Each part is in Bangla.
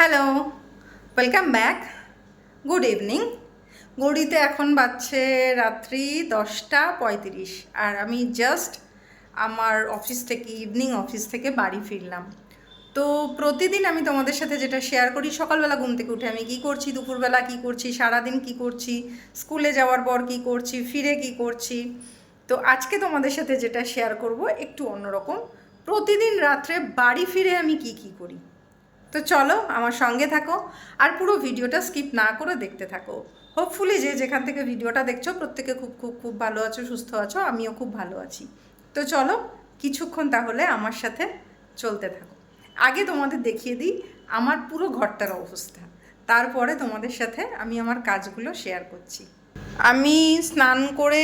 Hello welcome back good evening গড়িতে এখন বাজছে রাত্রি দশটা পঁয়ত্রিশ, আর আমি জাস্ট আমার অফিস থেকে ইভিনিং অফিস থেকে বাড়ি ফিরলাম। তো প্রতিদিন আমি তোমাদের সাথে যেটা শেয়ার করি, সকালবেলা ঘুম থেকে উঠে আমি কী করছি, দুপুরবেলা কী করছি, সারাদিন কী করছি, স্কুলে যাওয়ার পর কী করছি, ফিরে কী করছি। তো আজকে তোমাদের সাথে যেটা শেয়ার করব, একটু অন্যরকম। প্রতিদিন রাত্রে বাড়ি ফিরে আমি কি কি করি? তো চলো আমার সঙ্গে থাকো আর পুরো ভিডিওটা স্কিপ না করে দেখতে থাকো। হোপফুলি যে যেখান থেকে ভিডিওটা দেখছ প্রত্যেকে খুব খুব খুব ভালো আছো, সুস্থ আছো, আমিও খুব ভালো আছি। তো চলো কিছুক্ষণ তাহলে আমার সাথে চলতে থাকো। আগে তোমাদের দেখিয়ে দিই আমার পুরো ঘরটার অবস্থা। তারপরে তোমাদের সাথে আমি আমার কাজগুলো শেয়ার করছি। আমি স্নান করে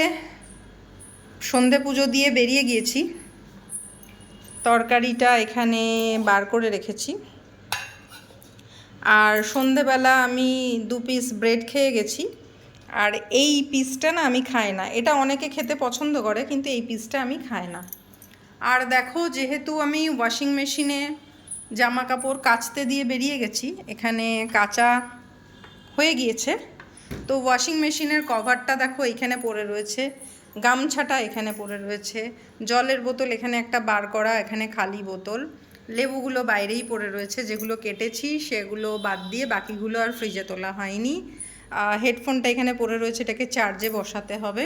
সন্ধে পুজো দিয়ে বেরিয়ে গিয়েছি। তরকারিটা এখানে বার করে রেখেছি। আর সন্ধেবেলা আমি দু পিস ব্রেড খেয়ে গেছি। আর এই পিসটা না আমি খাই না। এটা অনেকে খেতে পছন্দ করে, কিন্তু এই পিসটা আমি খাই না। আর দেখো, যেহেতু আমি ওয়াশিং মেশিনে জামা কাপড় কাচতে দিয়ে বেরিয়ে গেছি, এখানে কাঁচা হয়ে গিয়েছে। তো ওয়াশিং মেশিনের কভারটা দেখো, এখানে পড়ে রয়েছে। গামছাটা এখানে পড়ে রয়েছে। জলের বোতল এখানে একটা বার করা, এখানে খালি বোতল। লেবুগুলো বাইরেই পড়ে রয়েছে, যেগুলো কেটেছি সেগুলো বাদ দিয়ে বাকিগুলো আর ফ্রিজে তোলা হয়নি। হেডফোনটা এখানে পড়ে রয়েছে, এটাকে চার্জে বসাতে হবে।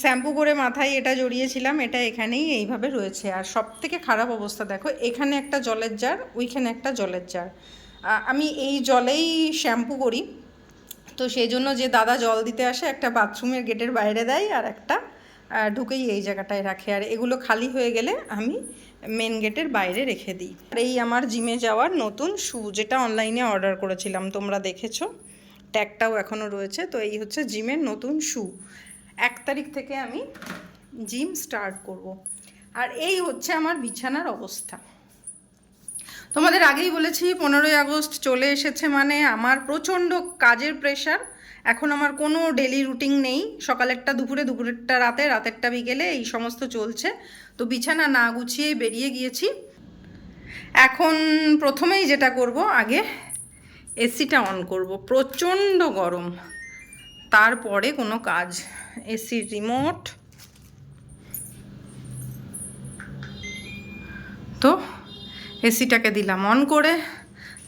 শ্যাম্পু করে মাথায় এটা জড়িয়েছিলাম, এটা এখানেই এইভাবে রয়েছে। আর সব থেকে খারাপ অবস্থা দেখো, এখানে একটা জলের জার ওইখানে একটা জলের জার আমি এই জলেই শ্যাম্পু করি। তো সেই জন্য যে দাদা জল দিতে আসে, একটা বাথরুমের গেটের বাইরে দেয় আর একটা ঢুকেই এই জায়গাটায় রাখে। আর এগুলো খালি হয়ে গেলে আমি মেন গেটের বাইরে রেখে দিই। আর এই আমার জিমে যাওয়ার নতুন শু যেটা অনলাইনে অর্ডার করেছিলাম, তোমরা দেখেছ? ট্যাগটাও এখনও রয়েছে, তো এই হচ্ছে জিমের নতুন শু এক তারিখ থেকে আমি জিম স্টার্ট করব। আর এই হচ্ছে আমার বিছানার অবস্থা। তোমাদের আগেই বলেছি, পনেরোই আগস্ট চলে এসেছে মানে আমার প্রচণ্ড কাজের প্রেশার এখন আমার কোনো ডেলি রুটিন নেই। সকালেরটা দুপুরে, দুপুরেরটা রাতে, রাতেরটা বিকেলে এই সমস্ত চলছে। তো বিছানা না গুছিয়ে বেরিয়ে গিয়েছি। এখন প্রথমেই যেটা করব, আগে এসিটা অন করব। প্রচণ্ড গরম। তারপরে কোনো কাজ। এসির রিমোট তো এসিটাকে দিলাম। অন করে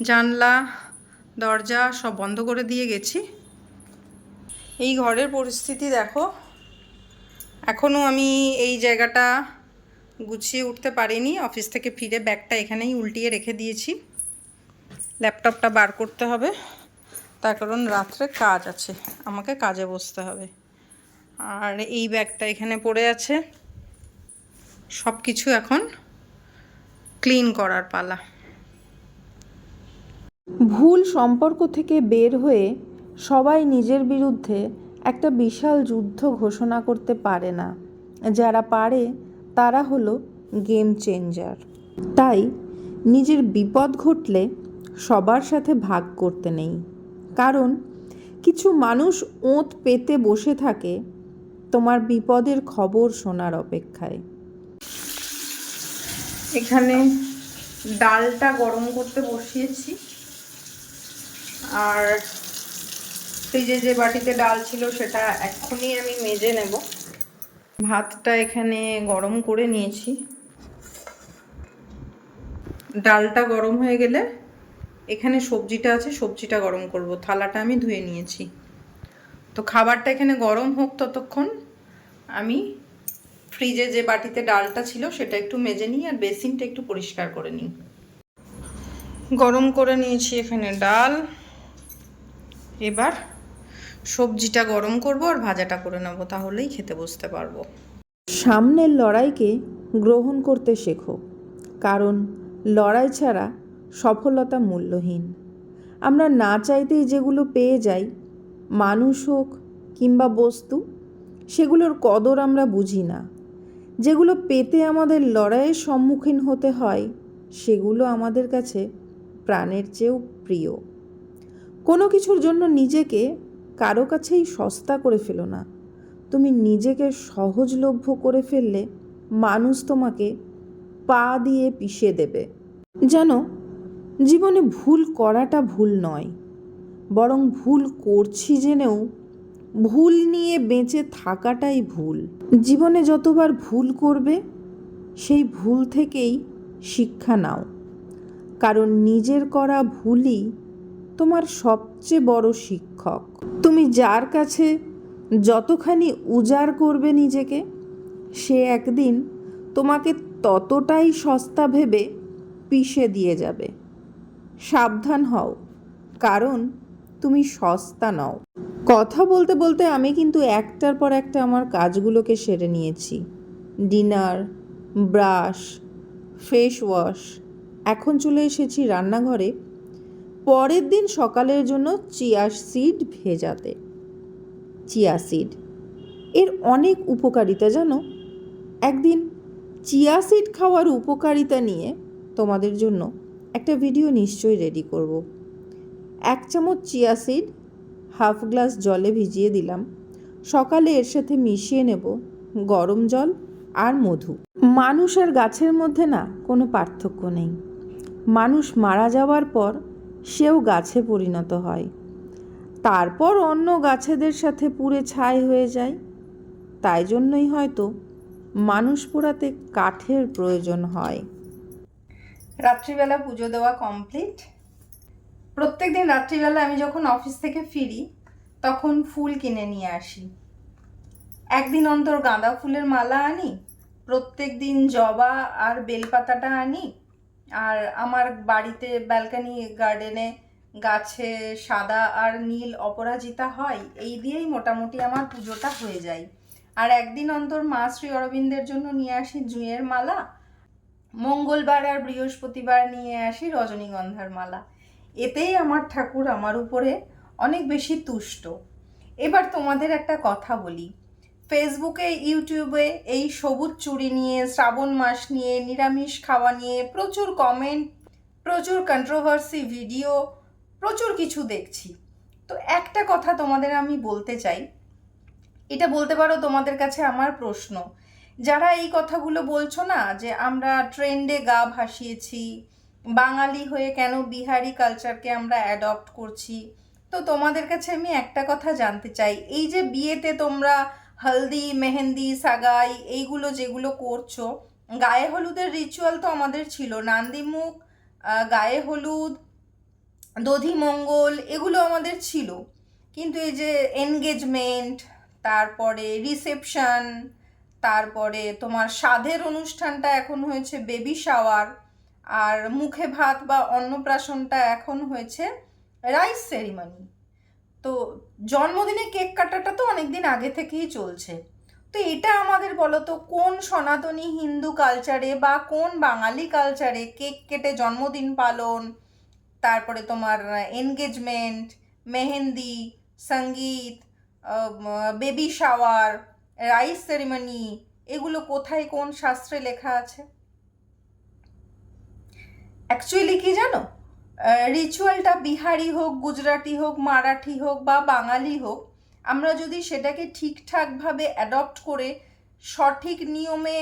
জানলা, দরজা সব বন্ধ করে দিয়ে গেছি। এই ঘরের পরিস্থিতি দেখো। এখনও আমি এই জায়গাটা গুছিয়ে উঠতে পারিনি। অফিস থেকে ফিরে ব্যাগটা এখানেই উল্টিয়ে রেখে দিয়েছি। ল্যাপটপটা বার করতে হবে। তার কারণ রাত্রে কাজ আছে। আমাকে কাজে বসতে হবে। আর এই ব্যাগটা এখানে পড়ে আছে। সব কিছু এখন ক্লিন করার পালা। ভুল সম্পর্ক থেকে বের হয়ে সবাই নিজের বিরুদ্ধে একটা বিশাল যুদ্ধ ঘোষণা করতে পারে না। যারা পারে, তারা হলো গেম চেঞ্জার তাই নিজের বিপদ ঘটলে সবার সাথে ভাগ করতে নেই। কারণ কিছু মানুষ ওঁত পেতে বসে থাকে তোমার বিপদের খবর শোনার অপেক্ষায়। এখানে ডালটা গরম করতে বসিয়েছি। আর ফ্রিজে যে বাটিতে ডাল ছিল সেটা এক্ষুনি আমি মেজে নেব। ভাতটা এখানে গরম করে নিয়েছি। ডালটা গরম হয়ে গেলে এখানে সবজিটা আছে, সবজিটা গরম করব। থালাটা আমি ধুয়ে নিয়েছি। তো খাবারটা এখানে গরম হোক ততক্ষণ আমি ফ্রিজে যে বাটিতে ডালটা ছিল সেটা একটু মেজে নিই আর বেসিনটা একটু পরিষ্কার করে নিই। গরম করে নিয়েছি এখানে ডাল। এবার সবজিটা গরম করব আর ভাজাটা করে নেব, তাহলেই খেতে বসতে পারব। সামনের লড়াইকে গ্রহণ করতে শেখো, কারণ লড়াই ছাড়া সফলতা মূল্যহীন। আমরা না চাইতেই যেগুলো পেয়ে যাই, মানুষ হোক কিংবা বস্তু, সেগুলোর কদর আমরা বুঝি না। যেগুলো পেতে আমাদের লড়াইয়ের সম্মুখীন হতে হয়, সেগুলো আমাদের কাছে প্রাণের চেয়েও প্রিয়। কোনো কিছুর জন্য নিজেকে কারও কাছেই সস্তা করে ফেলো না। তুমি নিজেকে সহজলভ্য করে ফেললে মানুষ তোমাকে পা দিয়ে পিষে দেবে। যেন জীবনে ভুল করাটা ভুল নয়, বরং ভুল করছি জেনেও ভুল নিয়ে বেঁচে থাকাটাই ভুল। জীবনে যতবার ভুল করবে, সেই ভুল থেকেই শিক্ষা নাও। কারণ নিজের করা ভুলই তোমার সবচেয়ে বড় শিক্ষক তুমি যার কাছে যতখানি উজাড় করবে নিজেকে, সে একদিন তোমাকে ততটাই সস্তা ভেবে পিষে দিয়ে যাবে। সাবধান হও, কারণ তুমি সস্তা নও। কথা বলতে বলতে আমি কিন্তু একটার পর একটা আমার কাজগুলোকে সেরে নিয়েছি। ডিনার, ব্রাশ ফেস ওয়াশ এখন চলে এসেছি রান্নাঘরে পরের দিন সকালের জন্য চিয়া সিড ভেজাতে। Chia seed. এর অনেক উপকারিতা জানো? একদিন চিয়া সিড খাওয়ার উপকারিতা নিয়ে তোমাদের জন্য একটা ভিডিও নিশ্চয়ই রেডি করব। এক চামচ চিয়া সিড, হাফ গ্লাস জলে ভিজিয়ে দিলাম। সকালে এর সাথে মিশিয়ে নেব গরম জল আর মধু। মানুষ আর গাছের মধ্যে না কোনো পার্থক্য নেই। মানুষ মারা যাওয়ার পর সেও গাছে পরিণত হয়। তারপর অন্য গাছেদের সাথে পুড়ে ছাই হয়ে যায়। তাই জন্যই হয়তো মানুষ পোড়াতে কাঠের প্রয়োজন হয়। রাত্রিবেলা পুজো দেওয়া কমপ্লিট প্রত্যেক দিন রাত্রিবেলা আমি যখন অফিস থেকে ফিরি, তখন ফুল কিনে নিয়ে আসি। একদিন অন্তর গাঁদা ফুলের মালা আনি প্রত্যেক দিন জবা আর বেলপাতাটা আনি আর আমার বাড়িতে ব্যালকানি গার্ডেনে গাছে সাদা আর নীল অপরাজিতা হয়, এই দিয়েই মোটামুটি আমার পুজোটা হয়ে যায়। আর একদিন অন্তর মা শ্রী অরবিন্দের জন্য নিয়ে আসি জুঁয়ের মালা, মঙ্গলবার আর বৃহস্পতিবার নিয়ে আসি রজনীগন্ধার মালা। এতেই আমার ঠাকুর আমার উপরে অনেক বেশি তুষ্ট। এবার তোমাদের একটা কথা বলি ফেসবুকে ইউটিউবে এই সবুজ চুরি নিয়ে, শ্রাবণ মাস নিয়ে, নিরামিষ খাওয়া নিয়ে প্রচুর কমেন্ট প্রচুর কন্ট্রোভার্সি ভিডিও প্রচুর কিছু দেখছি। তো একটা কথা তোমাদের আমি বলতে চাই। এটা বলতে পারো তোমাদের কাছে আমার প্রশ্ন। যারা এই কথাগুলো বলছো না, যে আমরা ট্রেন্ডে গা ভাসিয়েছি, বাঙালি হয়ে কেন বিহারি কালচারকে আমরা অ্যাডপ্ট করছি, তো তোমাদের কাছে আমি একটা কথা জানতে চাই। এই যে বিয়েতে তোমরা হলদি, মেহেন্দি, সাগাই, এইগুলো যেগুলো করছ, গায়ে হলুদের রিচুয়াল তো আমাদের ছিল। নান্দিমুখ গায়ে হলুদ দধিমঙ্গল এগুলো আমাদের ছিল। কিন্তু এই যে এনগেজমেন্ট তারপরে রিসেপশন তারপরে তোমার সাধের অনুষ্ঠানটা এখন হয়েছে বেবি শাওয়ার আর মুখে ভাত বা অন্নপ্রাশনটা এখন হয়েছে রাইস সেরিমনি তো জন্মদিনে কেক কাটাটা তো অনেক দিন আগে থেকেই চলছে। তো এটা আমাদের বলো তো, কোন সনাতনী হিন্দু কালচারে বা কোন বাঙালি কালচারে কেক কেটে জন্মদিন পালন, তারপরে তোমার এনগেজমেন্ট মেহেন্দি, সংগীত বেবি শাওয়ার রাইস সেরিমনি এগুলো কোথায় কোন শাস্ত্রে লেখা আছে? অ্যাকচুয়ালি কি জানো? রিচুয়ালটা বিহারি হোক, গুজরাটি হোক, মারাঠি হোক বা বাঙালি হোক, আমরা যদি সেটাকে ঠিকঠাকভাবে অ্যাডপ্ট করে সঠিক নিয়মে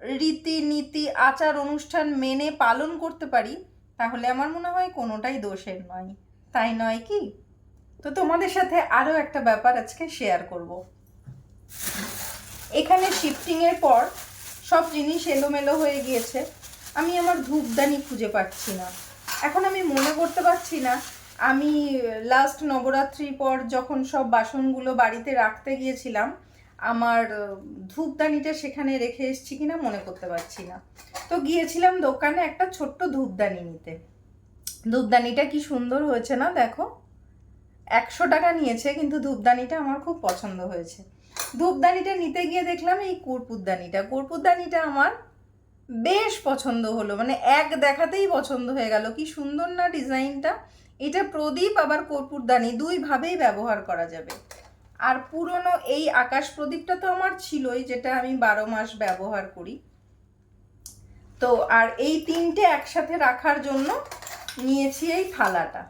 রীতি নীতি আচার, অনুষ্ঠান মেনে পালন করতে পারি, তাহলে আমার মনে হয় কোনোটাই দোষের নয়। তাই নয় কি? তো তোমাদের সাথে আরও একটা ব্যাপার আজকে শেয়ার করব। এখানে শিফটিংয়ের পর সব জিনিস এলোমেলো হয়ে গিয়েছে। আমি আমার ধূপদানি খুঁজে পাচ্ছি না। এখন আমি মনে করতে পারছি না। আমি লাস্ট নবরাত্রির পর যখন সব বাসনগুলো বাড়িতে রাখতে গিয়েছিলাম, আমার ধূপদানিটা সেখানে রেখে এসেছি কিনা মনে করতে পারছি না। তো গিয়েছিলাম দোকানে একটা ছোট্ট ধূপদানি নিতে। ধূপদানিটা কি সুন্দর হয়েছে না দেখো? একশো টাকা নিয়েছে, কিন্তু ধূপদানিটা আমার খুব পছন্দ হয়েছে। ধূপদানিটা নিতে গিয়ে দেখলাম এই কর্পূরদানিটা। কর্পূরদানিটা আমার বেশ পছন্দ হলো মানে এক দেখাতেই পছন্দ হয়ে গেল। কি সুন্দর না ডিজাইনটা। এটা প্রদীপ আবার কর্পূরদানি, দুইভাবেই ব্যবহার করা যাবে। আর পুরনো এই আকাশ প্রদীপটা তো আমার ছিলই, যেটা আমি বারো মাস ব্যবহার করি। তো আর এই তিনটে একসাথে রাখার জন্য নিয়েছি এই থালাটা।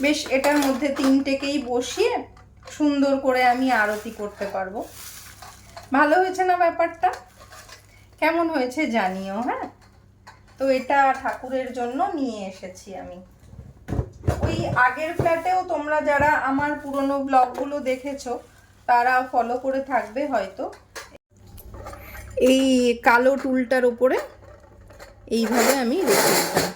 বেশ, এটার মধ্যে তিনটেকেই বসিয়ে সুন্দর করে আমি আরতি করতে পারব। ভালো হয়েছে না ব্যাপারটা? কেমন হয়েছে জানিও হ্যাঁ? তো এটা ঠাকুরের জন্য নিয়ে এসেছি আমি। ওই আগের ফ্ল্যাটেও তোমরা যারা আমার পুরনো ব্লগগুলো দেখেছ, তারা ফলো করে থাকবে হয়তো। এই কালো টুলটার ওপরে এইভাবে আমি রেখে দিতাম।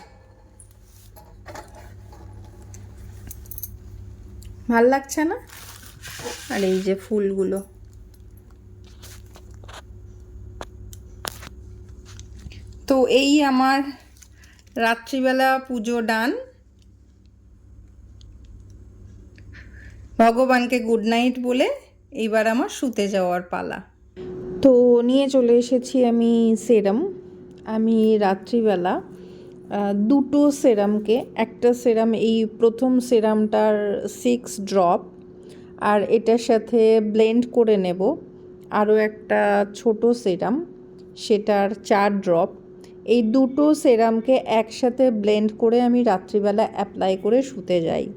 ভালো লাগছে না? আর এই যে ফুলগুলো। তো এই আমার রাত্রিবেলা পুজো ডান। ভগবানকে গুড নাইট বলে এইবার আমার শুতে যাওয়ার পালা। তো নিয়ে চলে এসেছি আমি সেরাম আমি রাত্রিবেলা দুটো সেরামকে একটা সেরাম এই প্রথম সেরামটার সিক্স ড্রপ আর এটার সাথে ব্লেন্ড করে নেব। আরও একটা ছোট সেরাম সেটার চার ড্রপ এই দুটো সেরামকে একসাথে ব্লেন্ড করে আমি রাত্রিবেলা অ্যাপ্লাই করে শুতে যাই।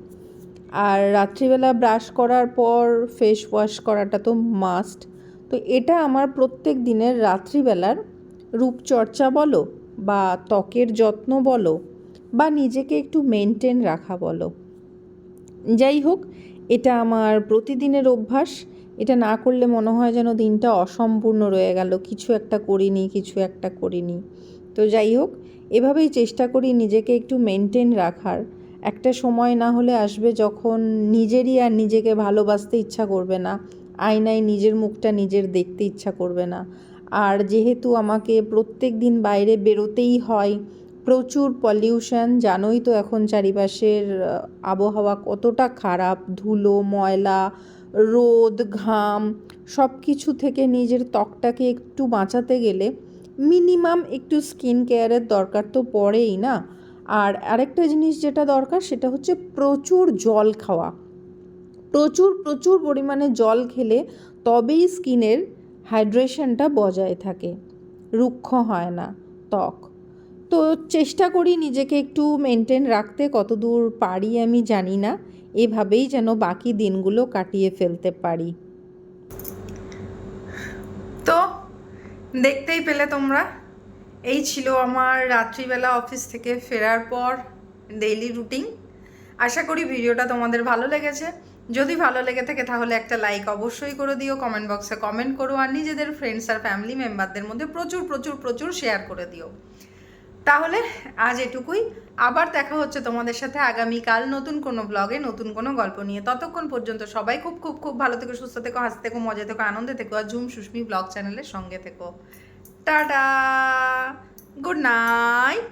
আর রাত্রিবেলা ব্রাশ করার পর ফেস ওয়াশ করাটা তো মাস্ট তো এটা আমার প্রত্যেক দিনের রাত্রিবেলার রূপচর্চা বলো বা ত্বকের যত্ন বলো বা নিজেকে একটু মেনটেন রাখা বলো। যাই হোক, এটা আমার প্রতিদিনের অভ্যাস। এটা না করলে মনে হয় যেন দিনটা অসম্পূর্ণ রয়ে গেল। কিছু একটা করিনি, কিছু একটা করিনি। তো যাই হোক, এভাবেই চেষ্টা করি নিজেকে একটু মেনটেন রাখার। একটা সময় না হলে আসবে যখন নিজেরই আর নিজেকে ভালোবাসতে ইচ্ছা করবে না, আয়নায় নিজের মুখটা নিজের দেখতে ইচ্ছা করবে না। আর যেহেতু আমাকে প্রত্যেক দিন বাইরে বেরোতেই হয়, প্রচুর পলিউশন জানোই তো এখন চারিপাশের আবহাওয়া কতটা খারাপ, ধুলো, ময়লা, রোদ, ঘাম সব কিছু থেকে নিজের ত্বকটাকে একটু বাঁচাতে গেলে মিনিমাম একটু স্কিন কেয়ারের দরকার তো পড়েই না। আর আরেকটা জিনিস যেটা দরকার সেটা হচ্ছে প্রচুর জল খাওয়া। প্রচুর প্রচুর পরিমাণে জল খেলে তবেই স্কিনের হাইড্রেশনটা বজায় থাকে। রুক্ষ হয় না, ত্বক। তো চেষ্টা করি নিজেকে একটু মেনটেন রাখতে, কতদূর পারি আমি জানি না। এভাবেই যেন বাকি দিনগুলো কাটিয়ে ফেলতে পারি। তো দেখতেই পেলে তোমরা। এই ছিল আমার রাত্রিবেলা অফিস থেকে ফেরার পর ডেইলি রুটিন আশা করি ভিডিওটা তোমাদের ভালো লেগেছে। যদি ভালো লেগে থাকে তাহলে একটা লাইক অবশ্যই করে দিও কমেন্ট বক্সে কমেন্ট করো, আর নিজেদের ফ্রেন্ডস আর ফ্যামিলি মেম্বারদের মধ্যে প্রচুর প্রচুর প্রচুর শেয়ার করে দিও। তাহলে আজ এটুকুই। আবার দেখা হচ্ছে তোমাদের সাথে আগামীকাল নতুন কোনো ব্লগে নতুন কোনো গল্প নিয়ে। ততক্ষণ পর্যন্ত সবাই খুব খুব খুব ভালো থেকো, সুস্থ থেকো হাসতে থেকো, মজা থেকো, আনন্দে থেকো আর ঝুম সুস্মি ব্লগ চ্যানেলের সঙ্গে থেকো। টাটা! Good night!